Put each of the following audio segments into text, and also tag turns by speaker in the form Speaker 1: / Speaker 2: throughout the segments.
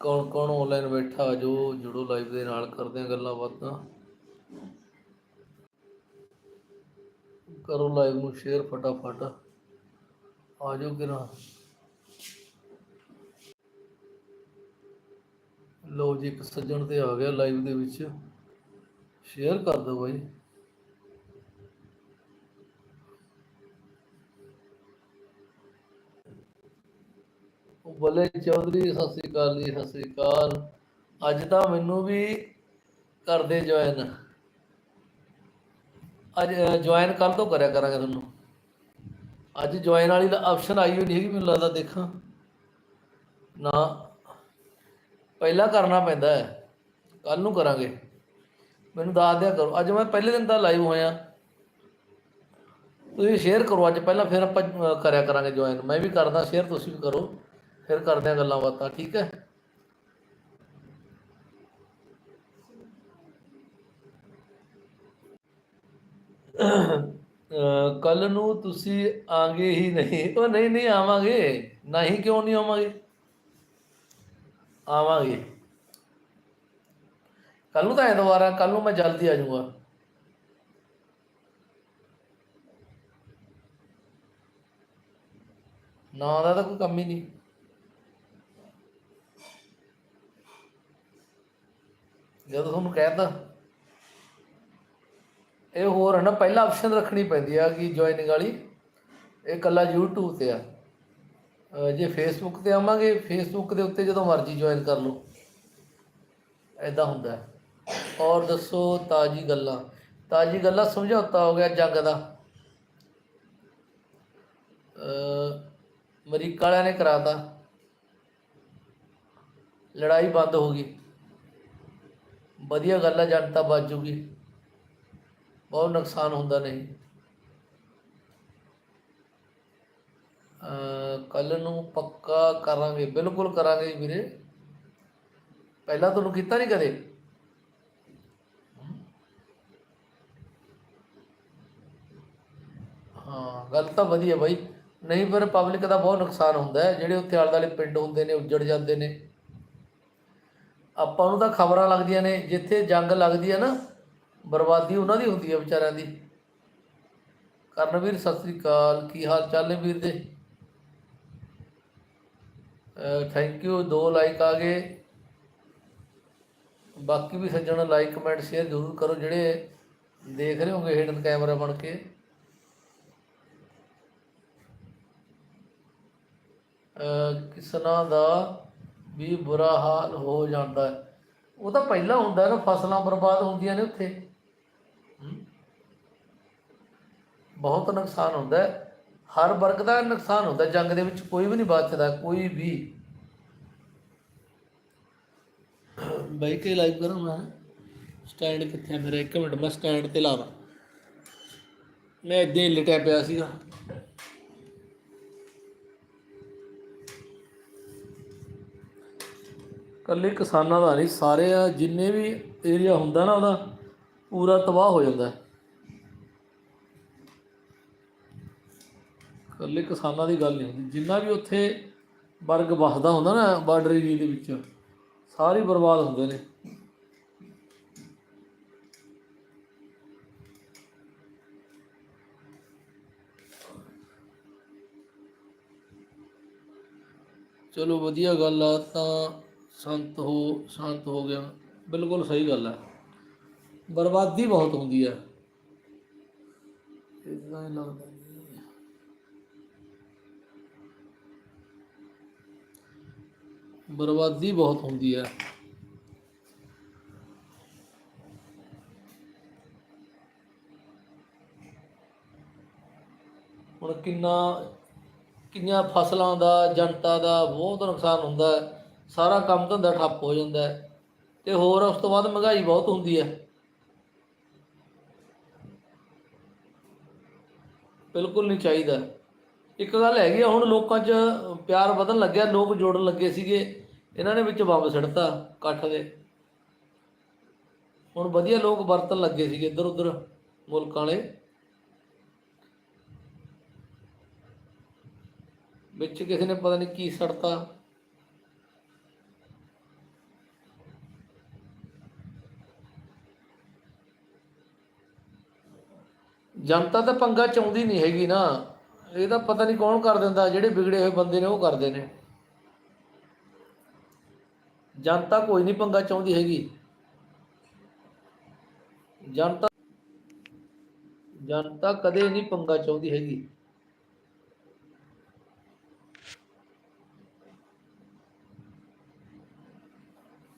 Speaker 1: ਕੌਣ ਕੌਣ ਆਨਲਾਈਨ ਬੈਠਾ ਜੋ ਜੁੜੋ ਲਾਈਵ ਦੇ ਨਾਲ ਕਰਦੇ ਆ ਗੱਲਾਂ ਬਾਤਾਂ। ਕਰੋ ਲਾਈਵ ਨੂੰ ਸ਼ੇਅਰ ਫਟਾਫਟ। ਆ ਜਾਓ ਕਿਰਾ ਲਓ ਜੀ ਇੱਕ ਸੱਜਣ ਤੇ ਆ ਗਿਆ ਲਾਈਵ ਦੇ ਵਿੱਚ। ਸ਼ੇਅਰ ਕਰ ਦਿਓ ਬਾਈ। ਬਲੇ ਚੌਧਰੀ, ਸਤਿ ਸ੍ਰੀ ਅਕਾਲ ਜੀ, ਸਤਿ ਸ੍ਰੀ ਅਕਾਲ। ਅੱਜ ਤਾਂ ਮੈਨੂੰ ਵੀ ਕਰਦੇ ਜੁਆਇਨ ਅੱਜ ਜੁਆਇਨ ਕੱਲ ਤੋਂ ਕਰਿਆ ਕਰਾਂਗੇ ਤੁਹਾਨੂੰ। ਅੱਜ ਜੁਆਇਨ ਵਾਲੀ ਦਾ ਆਪਸ਼ਨ ਆਈ ਹੋਈ ਨਹੀਂ ਹੈਗੀ, ਮੈਨੂੰ ਲੱਗਦਾ ਦੇਖਾਂ। ਨਾ, ਪਹਿਲਾਂ ਕਰਨਾ ਪੈਂਦਾ ਹੈ। ਕੱਲ ਨੂੰ ਕਰਾਂਗੇ। ਮੈਨੂੰ ਦੱਸ ਦਿਆ ਕਰੋ। ਅੱਜ ਮੈਂ ਪਹਿਲੇ ਦਿਨ ਤਾਂ ਲਾਈਵ ਹੋਇਆ। ਤੁਸੀਂ ਸ਼ੇਅਰ ਕਰੋ, ਅੱਜ ਪਹਿਲਾਂ ਫਿਰ ਆਪਾਂ ਕਰਿਆ ਕਰਾਂਗੇ ਜੁਆਇਨ ਮੈਂ ਵੀ ਕਰਦਾ ਸ਼ੇਅਰ ਤੁਸੀਂ ਵੀ ਕਰੋ। ਫਿਰ ਕਰਦੇ ਹਾਂ ਗੱਲਾਂ ਬਾਤਾਂ, ਠੀਕ ਹੈ? ਕੱਲ ਨੂੰ ਤੁਸੀਂ ਆਗੇ ਹੀ ਨਹੀਂ। ਉਹ ਨਹੀਂ ਨਹੀਂ ਆਵਾਂਗੇ। ਨਹੀਂ ਕਿਉਂ ਨਹੀਂ ਆਵਾਂਗੇ? ਆਵਾਂਗੇ। ਕੱਲ ਨੂੰ ਤਾਂ ਐਤਵਾਰ ਆ ਕੱਲ ਨੂੰ ਮੈਂ ਜਲਦੀ ਆ ਜਾਊਂਗਾ। ਨਾ ਦਾ ਤਾਂ ਕੋਈ ਕੰਮ ਹੀ ਨਹੀਂ। ਜਦੋਂ ਤੁਹਾਨੂੰ ਕਹਿਤਾ ਇਹ ਹੋਰ ਹੈ ਨਾ, ਪਹਿਲਾ ਆਪਸ਼ਨ ਰੱਖਣੀ ਪੈਂਦੀ ਆ ਕਿ ਜੁਆਇਨਿੰਗ ਵਾਲੀ। ਇਹ ਕੱਲਾ YouTube ਤੇ ਆ। ਜੇ Facebook ਤੇ ਆਵਾਂਗੇ, Facebook ਦੇ ਉੱਤੇ ਜਦੋਂ ਮਰਜ਼ੀ ਜੁਆਇਨ ਕਰ ਲਓ। ਐਦਾਂ ਹੁੰਦਾ ਹੈ। ਔਰ ਦੱਸੋ ਤਾਜੀ ਗੱਲਾਂ। ਤਾਜੀ ਗੱਲਾਂ ਸਮਝੌਤਾ ਹੋ ਗਿਆ ਜੰਗ ਦਾ। ਅਹ ਅਮਰੀਕਾ ਵਾਲਿਆਂ ਨੇ ਕਰਾਤਾ। ਲੜਾਈ ਬੰਦ ਹੋ ਗਈ। ਵਧੀਆ ਗੱਲ ਹੈ ਜਨਤਾ ਬਚ ਜੂਗੀ। ਬਹੁਤ ਨੁਕਸਾਨ ਹੁੰਦਾ ਨਹੀਂ। ਕੱਲ ਨੂੰ ਪੱਕਾ ਕਰਾਂਗੇ, ਬਿਲਕੁਲ ਕਰਾਂਗੇ ਵੀਰੇ। ਪਹਿਲਾਂ ਤੁਹਾਨੂੰ ਕੀਤਾ ਨਹੀਂ ਕਦੇ? ਹਾਂ, ਗੱਲ ਤਾਂ ਵਧੀਆ ਬਾਈ। ਨਹੀਂ ਪਰ ਪਬਲਿਕ ਦਾ ਬਹੁਤ ਨੁਕਸਾਨ ਹੁੰਦਾ ਹੈ। ਜਿਹੜੇ ਉੱਥੇ ਆਲੇ ਦੁਆਲੇ ਪਿੰਡ ਹੁੰਦੇ ਨੇ, ਉੱਜੜ ਜਾਂਦੇ ਨੇ। ਆਪਾਂ ਨੂੰ ਤਾਂ ਖਬਰਾਂ ਲੱਗਦੀਆਂ ਨੇ, ਜਿੱਥੇ ਜੰਗ ਲੱਗਦੀ ਹੈ ਨਾ, ਬਰਬਾਦੀ ਉਹਨਾਂ ਦੀ ਹੁੰਦੀ ਹੈ ਵਿਚਾਰਿਆਂ ਦੀ। ਕਰਨਵੀਰ, ਸਤਿ ਸ੍ਰੀ ਅਕਾਲ। ਕੀ ਹਾਲ ਚਾਲ ਨੇ ਵੀਰ ਦੇ? ਥੈਂਕ ਯੂ ਦੋ ਲਾਈਕ ਆ ਗਏ। ਬਾਕੀ ਵੀ ਸੱਜਣ ਲਾਈਕ ਕਮੈਂਟ ਸ਼ੇਅਰ ਜ਼ਰੂਰ ਕਰੋ, ਜਿਹੜੇ ਦੇਖ ਰਹੇ ਹੋਗੇ ਹਿਡਨ ਕੈਮਰਾ ਬਣ ਕੇ। ਅਹ ਕਿਸਾਨਾਂ ਦਾ? ਵੀ ਬੁਰਾ ਹਾਲ ਹੋ ਜਾਂਦਾ ਉਹ ਤਾਂ ਪਹਿਲਾਂ ਹੁੰਦਾ ਨਾ, ਫਸਲਾਂ ਬਰਬਾਦ ਹੁੰਦੀਆਂ ਨੇ ਉੱਥੇ। ਬਹੁਤ ਨੁਕਸਾਨ ਹੁੰਦਾ ਹਰ ਵਰਗ ਦਾ ਨੁਕਸਾਨ ਹੁੰਦਾ ਜੰਗ ਦੇ ਵਿੱਚ ਕੋਈ ਵੀ ਨਹੀਂ ਬਚਦਾ, ਕੋਈ ਵੀ। ਬਾਈ ਕੇ ਲਾਈਵ ਕਰਾਂ ਮੈਂ ਸਟੈਂਡ ਕਿੱਥੇ ਹੈ ਮੇਰਾ? ਇੱਕ ਮਿੰਟ, ਮੈਂ ਸਟੈਂਡ ਤੇ ਲਾਵਾਂ। ਮੈਂ ਇੱਦਾਂ ਹੀ ਲਟਿਆ ਪਿਆ ਸੀਗਾ। ਕੱਲੇ ਕਿਸਾਨਾਂ ਦਾ ਨਹੀਂ, ਸਾਰੇ ਆ, ਜਿੰਨੇ ਵੀ ਏਰੀਆ ਹੁੰਦਾ ਨਾ ਉਹਦਾ, ਪੂਰਾ ਤਬਾਹ ਹੋ ਜਾਂਦਾ ਹੈ। ਕੱਲੇ ਕਿਸਾਨਾਂ ਦੀ ਗੱਲ ਨਹੀਂ ਹੁੰਦੀ। ਜਿੰਨਾ ਵੀ ਉੱਥੇ ਵਰਗ ਵਸਦਾ ਹੁੰਦਾ ਨਾ, ਬਾਰਡਰ ਏਰੀਆ ਦੇ ਵਿੱਚ, ਸਾਰੇ ਬਰਬਾਦ ਹੁੰਦੇ ਨੇ। ਚਲੋ, ਵਧੀਆ ਗੱਲ ਆ, ਤਾਂ ਸੰਤ ਹੋ, ਸ਼ਾਂਤ ਹੋ ਗਿਆ। ਬਿਲਕੁਲ ਸਹੀ ਗੱਲ ਹੈ। ਬਰਬਾਦੀ ਬਹੁਤ ਹੁੰਦੀ ਹੈ। ਇਦਾਂ ਹੀ ਲੱਗਦਾ ਬਰਬਾਦੀ ਬਹੁਤ ਹੁੰਦੀ ਹੈ। ਹੁਣ ਕਿੰਨਾ, ਕਿੰਨੀਆਂ ਫਸਲਾਂ ਦਾ, ਜਨਤਾ ਦਾ ਬਹੁਤ ਨੁਕਸਾਨ ਹੁੰਦਾ ਹੈ। ਸਾਰਾ ਕੰਮ ਧੰਦਾ ਠੱਪ ਹੋ ਜਾਂਦਾ ਹੈ ਤੇ ਹੋਰ ਉਸ ਤੋਂ ਬਾਅਦ ਮਹਿੰਗਾਈ ਬਹੁਤ ਹੁੰਦੀ ਹੈ। ਬਿਲਕੁਲ ਨਹੀਂ ਚਾਹੀਦਾ। ਇੱਕ ਗੱਲ ਹੈਗੀ ਆ, ਹੁਣ ਲੋਕਾਂ 'ਚ ਪਿਆਰ ਵਧਣ ਲੱਗਿਆ, ਲੋਕ ਜੋੜਨ ਲੱਗੇ ਸੀਗੇ, ਇਹਨਾਂ ਨੇ ਵਿੱਚ ਬੰਬ ਸਿੱਟਤਾ ਇਕੱਠ ਦੇ। ਹੁਣ ਵਧੀਆ ਲੋਕ ਵਰਤਣ ਲੱਗੇ ਸੀਗੇ ਇੱਧਰ ਉੱਧਰ ਮੁਲਕਾਂ ਵਾਲੇ। ਵਿੱਚ ਕਿਸੇ ਨੇ ਪਤਾ ਨਹੀਂ ਕੀ ਸੜਤਾ ਜਨਤਾ ਤਾਂ ਪੰਗਾ ਚਾਹੁੰਦੀ ਨਹੀਂ ਹੈਗੀ ਨਾ। ਇਹ ਤਾਂ ਪਤਾ ਨਹੀਂ ਕੌਣ ਕਰ ਦਿੰਦਾ, ਜਿਹੜੇ ਵਿਗੜੇ ਹੋਏ ਬੰਦੇ ਨੇ ਉਹ ਕਰਦੇ ਨੇ। ਜਨਤਾ ਕੋਈ ਨਹੀਂ ਪੰਗਾ ਚਾਹੁੰਦੀ ਹੈਗੀ। ਜਨਤਾ ਜਨਤਾ ਕਦੇ ਨਹੀਂ ਪੰਗਾ ਚਾਹੁੰਦੀ ਹੈਗੀ।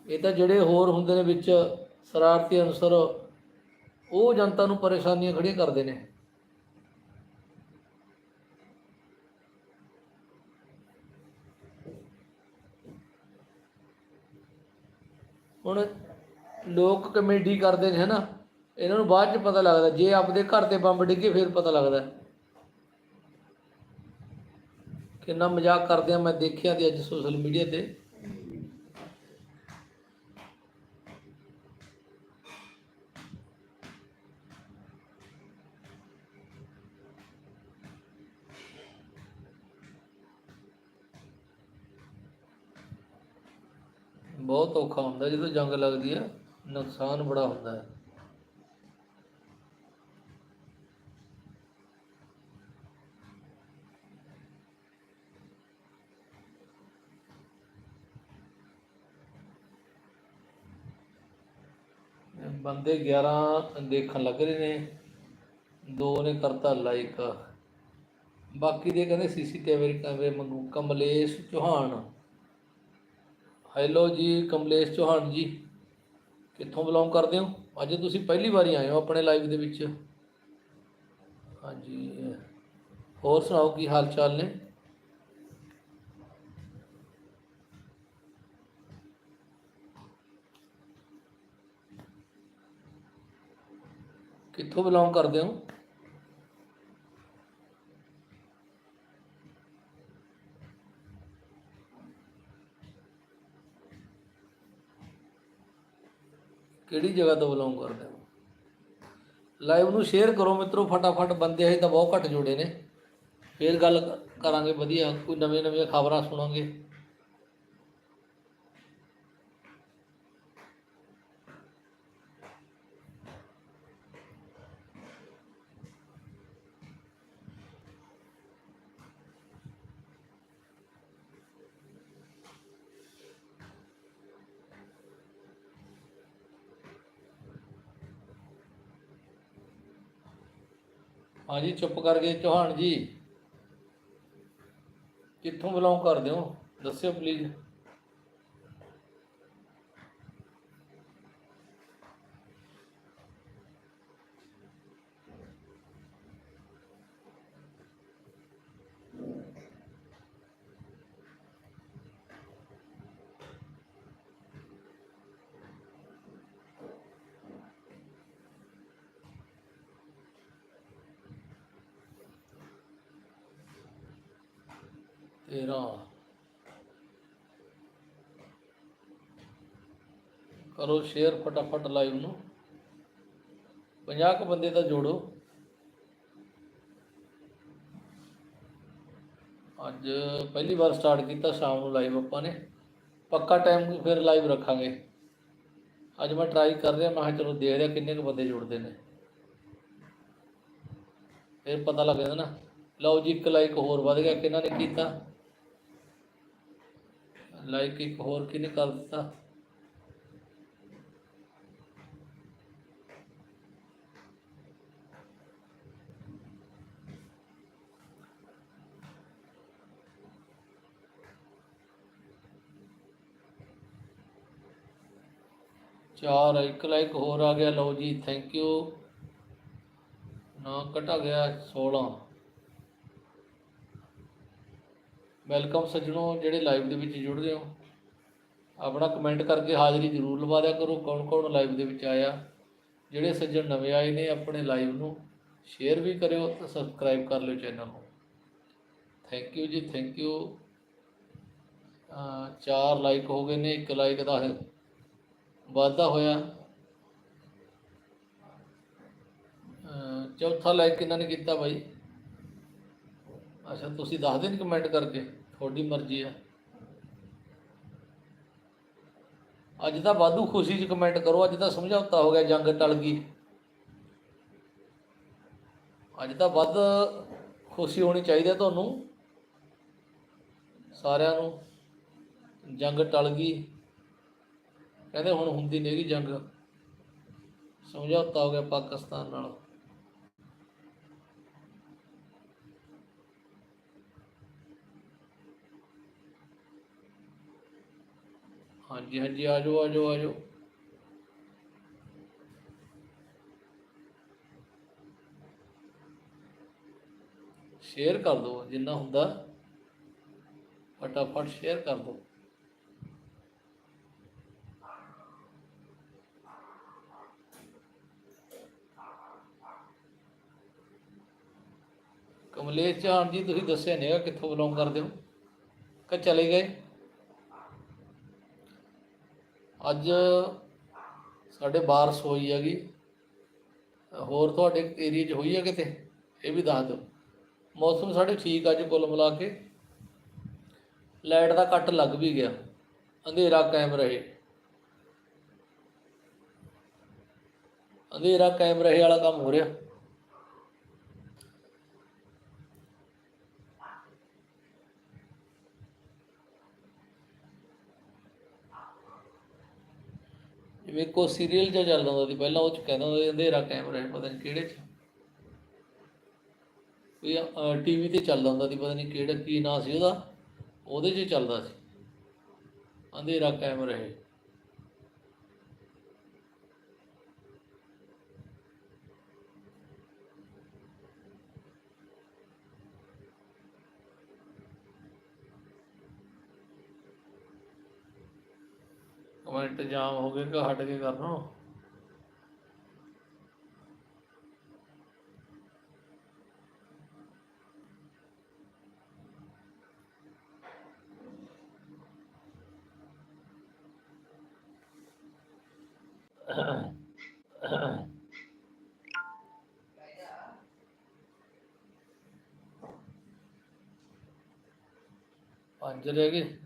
Speaker 1: ਇਹ ਤਾਂ ਜਿਹੜੇ ਹੋਰ ਹੁੰਦੇ ਨੇ ਵਿੱਚ ਸ਼ਰਾਰਤੀ ਅਨਸਰ ਉਹ ਜਨਤਾ ਨੂੰ ਪਰੇਸ਼ਾਨੀਆਂ ਖੜੀਆਂ ਕਰਦੇ ਨੇ। ਹੁਣ ਲੋਕ ਕਮੇਡੀ ਕਰਦੇ ਨੇ ਹਨਾ, ਇਹਨਾਂ ਨੂੰ ਬਾਅਦ ਚ ਪਤਾ ਲੱਗਦਾ, ਜੇ ਆਪਦੇ ਘਰ ਤੇ ਬੰਬ ਡਿੱਗੇ ਫਿਰ ਪਤਾ ਲੱਗਦਾ। ਕਿੰਨਾ ਮਜ਼ਾਕ ਕਰਦੇ ਆ, ਮੈਂ ਦੇਖਿਆ ਤੇ ਅੱਜ ਸੋਸ਼ਲ ਮੀਡੀਆ ਤੇ। ਬਹੁਤ ਔਖਾ ਹੁੰਦਾ, ਜਦੋਂ ਜੰਗ ਲੱਗਦੀ ਹੈ, ਨੁਕਸਾਨ ਬੜਾ ਹੁੰਦਾ ਹੈ। ਬੰਦੇ 11 ਦੇਖਣ ਲੱਗ ਰਹੇ ਨੇ, ਦੋ ਨੇ ਕਰਤਾ ਲਾਈਕ। ਬਾਕੀ ਦੇ ਕਹਿੰਦੇ ਸੀਸੀਟੀਵੀ ਕੈਮਰੇ ਮੰਗੂ। ਕਮਲੇਸ਼ ਚੌਹਾਨ। ਹੈਲੋ ਜੀ, ਕਮਲੇਸ਼ ਚੌਹਾਨ ਜੀ। ਕਿੱਥੋਂ ਬਿਲੋਂਗ ਕਰਦੇ ਹੋ? ਅੱਜ ਤੁਸੀਂ ਪਹਿਲੀ ਵਾਰੀ ਆਏ ਹੋ ਆਪਣੇ ਲਾਈਵ ਦੇ ਵਿੱਚ। ਹਾਂਜੀ, ਹੋਰ ਸੁਣਾਓ, ਕੀ ਹਾਲ ਚਾਲ ਨੇ? ਕਿੱਥੋਂ ਬਿਲੋਂਗ ਕਰਦੇ ਹੋ? ਕਿਹੜੀ ਜਗ੍ਹਾ ਤੋਂ ਬਿਲੋਂਗ ਕਰਦੇ ਹੋ? ਲਾਈਵ ਨੂੰ ਸ਼ੇਅਰ ਕਰੋ ਮਿੱਤਰੋ, ਫਟਾਫਟ ਬੰਦੇ ਹੈ ਤਾਂ ਬਹੁਤ ਘੱਟ ਜੁੜੇ ਨੇ। ਫੇਰ ਗੱਲ ਕਰਾਂਗੇ, ਵਧੀਆ। ਕੋਈ ਨਵੀਆਂ ਨਵੀਆਂ ਖਬਰਾਂ ਸੁਣਾਂਗੇ। ਹਾਂਜੀ ਚੁੱਪ ਕਰ ਗਏ। ਚੌਹਾਨ ਜੀ ਕਿੱਥੋਂ ਬਿਲੋਂਗ ਕਰਦੇ ਹੋ? ਦੱਸਿਓ ਪਲੀਜ਼ ਤੇਰਾਂ ਕਰੋ ਸ਼ੇਅਰ ਫਟਾਫਟ ਲਾਈਵ ਨੂੰ। 50 ਕੁ ਬੰਦੇ ਤਾਂ ਜੋੜੋ। ਅੱਜ ਪਹਿਲੀ ਵਾਰ ਸਟਾਰਟ ਕੀਤਾ, ਸ਼ਾਮ ਨੂੰ ਲਾਈਵ ਆਪਾਂ ਨੇ। ਪੱਕਾ ਟਾਈਮ ਫਿਰ ਲਾਈਵ ਰੱਖਾਂਗੇ। ਅੱਜ ਮੈਂ ਟਰਾਈ ਕਰ ਰਿਹਾ, ਮੈਂ ਕਿਹਾ ਚਲੋ ਦੇਖ ਰਿਹਾ ਕਿੰਨੇ ਕੁ ਬੰਦੇ ਜੁੜਦੇ ਨੇ। ਫਿਰ ਪਤਾ ਲੱਗ ਜਾਂਦਾ ਨਾ। ਲਓ ਜੀ, ਇੱਕ ਲਾਈਕ ਹੋਰ ਵੱਧ ਗਿਆ, ਕਿਹਨਾਂ ਨੇ ਕੀਤਾ? ਲਾਈਕ ਇੱਕ ਹੋਰ ਕਿਹਨੇ ਕਰ ਦਿੱਤਾ ਚਾਰ ਇੱਕ ਲਾਈਕ ਹੋਰ ਆ ਗਿਆ ਲਓ ਜੀ ਥੈਂਕ ਯੂ ਨਾ ਕਟਾ ਗਿਆ ਵੈਲਕਮ ਸੱਜਣੋ, ਜਿਹੜੇ ਲਾਈਵ ਦੇ ਵਿੱਚ ਜੁੜ ਰਹੇ ਹੋ। ਆਪਣਾ ਕਮੈਂਟ ਕਰਕੇ ਹਾਜ਼ਰੀ ਜ਼ਰੂਰ ਲਵਾ ਦਿਆ ਕਰੋ ਕੌਣ ਕੌਣ ਲਾਈਵ ਦੇ ਵਿੱਚ ਆਇਆ। ਜਿਹੜੇ ਸੱਜਣ ਨਵੇਂ ਆਏ ਨੇ ਆਪਣੇ ਲਾਈਵ ਨੂੰ ਸ਼ੇਅਰ ਵੀ ਕਰਿਓ ਤੇ ਸਬਸਕ੍ਰਾਈਬ ਕਰ ਲਿਓ ਚੈਨਲ ਨੂੰ। Thank you ji thank you ਚਾਰ ਲਾਈਕ ਹੋ ਗਏ ਨੇ, ਇੱਕ ਲਾਈਕ ਦਾ ਵਾਧਾ ਹੋਇਆ। ਚੌਥਾ ਲਾਈਕ ਕਿਹਨਾਂ ਨੇ ਕੀਤਾ ਬਾਈ। ਅੱਛਾ, ਤੁਸੀਂ ਦੱਸ ਦੇਣ ਕਮੈਂਟ ਕਰਕੇ? ਤੁਹਾਡੀ ਮਰਜ਼ੀ ਆ। ਅੱਜ ਤਾਂ ਵਾਧੂ ਖੁਸ਼ੀ 'ਚ ਕਮੈਂਟ ਕਰੋ, ਅੱਜ ਤਾਂ ਸਮਝੌਤਾ ਹੋ ਗਿਆ ਜੰਗ ਟਲ ਗਈ। ਅੱਜ ਤਾਂ ਵੱਧ ਖੁਸ਼ੀ ਹੋਣੀ ਚਾਹੀਦੀ ਹੈ ਤੁਹਾਨੂੰ। ਸਾਰਿਆਂ ਨੂੰ ਜੰਗ ਟਲ ਗਈ। ਕਹਿੰਦੇ ਹੁਣ ਹੁੰਦੀ ਨਹੀਂ ਜੰਗ। ਸਮਝੌਤਾ ਹੋ ਗਿਆ ਪਾਕਿਸਤਾਨ ਨਾਲ। ਹਾਂਜੀ ਹਾਂਜੀ, ਆ ਜਾਓ ਆ ਜਾਓ ਆ ਜਾਓ। ਸ਼ੇਅਰ ਕਰ ਦਿਓ ਜਿੰਨਾ ਹੁੰਦਾ, ਫਟਾਫਟ ਸ਼ੇਅਰ ਕਰ ਦਿਓ ਕਮਲੇਸ਼ ਚਾਹਨ ਜੀ, ਤੁਸੀਂ ਦੱਸਿਆ ਨਹੀਂਗਾ ਕਿੱਥੋਂ ਬਿਲੋਂਗ ਕਰਦੇ ਹੋ? ਕਿ ਚਲੇ ਗਏ? ਅੱਜ ਸਾਡੇ ਬਾਰਸ਼ ਹੋਈ ਹੈਗੀ। ਹੋਰ ਤੁਹਾਡੇ ਏਰੀਆ 'ਚ ਹੋਈ ਹੈ ਕਿਤੇ? ਇਹ ਵੀ ਦੱਸ ਦਿਓ। ਮੌਸਮ ਸਾਡੇ ਠੀਕ ਅੱਜ ਕੁੱਲ ਮਿਲਾ ਕੇ। ਲਾਈਟ ਦਾ ਕੱਟ ਲੱਗ ਵੀ ਗਿਆ। ਅੰਧੇਰਾ ਕਾਇਮ ਰਹੇ। ਅੰਧੇਰਾ ਕਾਇਮ ਰਹੇ ਵਾਲਾ ਕੰਮ ਹੋ ਰਿਹਾ। ਜਿਵੇਂ ਕੋ ਸੀਰੀਅਲ ਜਿਹਾ ਚੱਲਦਾ ਹੁੰਦਾ ਸੀ, ਪਹਿਲਾਂ ਉਹ ਚ ਕਹਿੰਦਾ ਹੁੰਦਾ ਸੀ, ਅੰਧੇਰਾ ਕਾਇਮ ਰਹੇ ਪਤਾ ਨਹੀਂ ਕਿਹੜੇ ਚ। ਕੋਈ ਟੀਵੀ ਤੇ ਚੱਲਦਾ ਹੁੰਦਾ ਸੀ, ਪਤਾ ਨਹੀਂ ਕਿਹੜਾ ਕੀ ਨਾਂ ਸੀ ਉਹਦਾ, ਉਹਦੇ 'ਚ ਚੱਲਦਾ ਸੀ। ਅੰਧੇਰਾ ਕਾਇਮ ਰਹੇ ਕਮੈਂਟ ਜਾਮ ਹੋ ਗਏ ਕਿ ਹਟ ਕੇ ਕਰਨਾ ਪੰਜ ਰਹਿ ਗਏ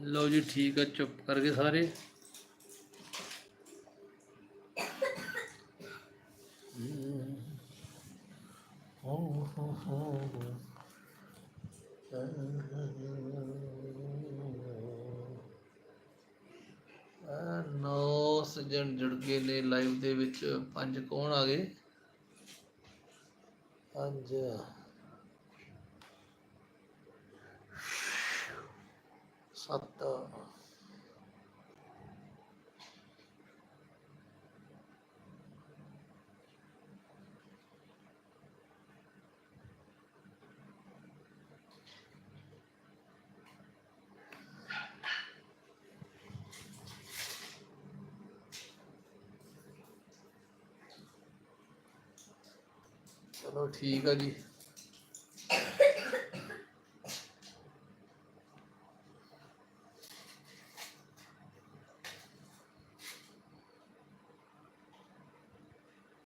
Speaker 1: ਲਓ ਜੀ, ਠੀਕ ਆ, ਚੁੱਪ ਕਰ ਗਏ ਸਾਰੇ। ਨੌ ਸੱਜਣ ਜੁੜ ਗਏ ਨੇ ਲਾਈਵ ਦੇ ਵਿੱਚ ਪੰਜ ਕੌਣ ਆ ਗਏ? ਪੰਜ। ਸੱਤ। ਚਲੋ ਠੀਕ ਆ ਜੀ।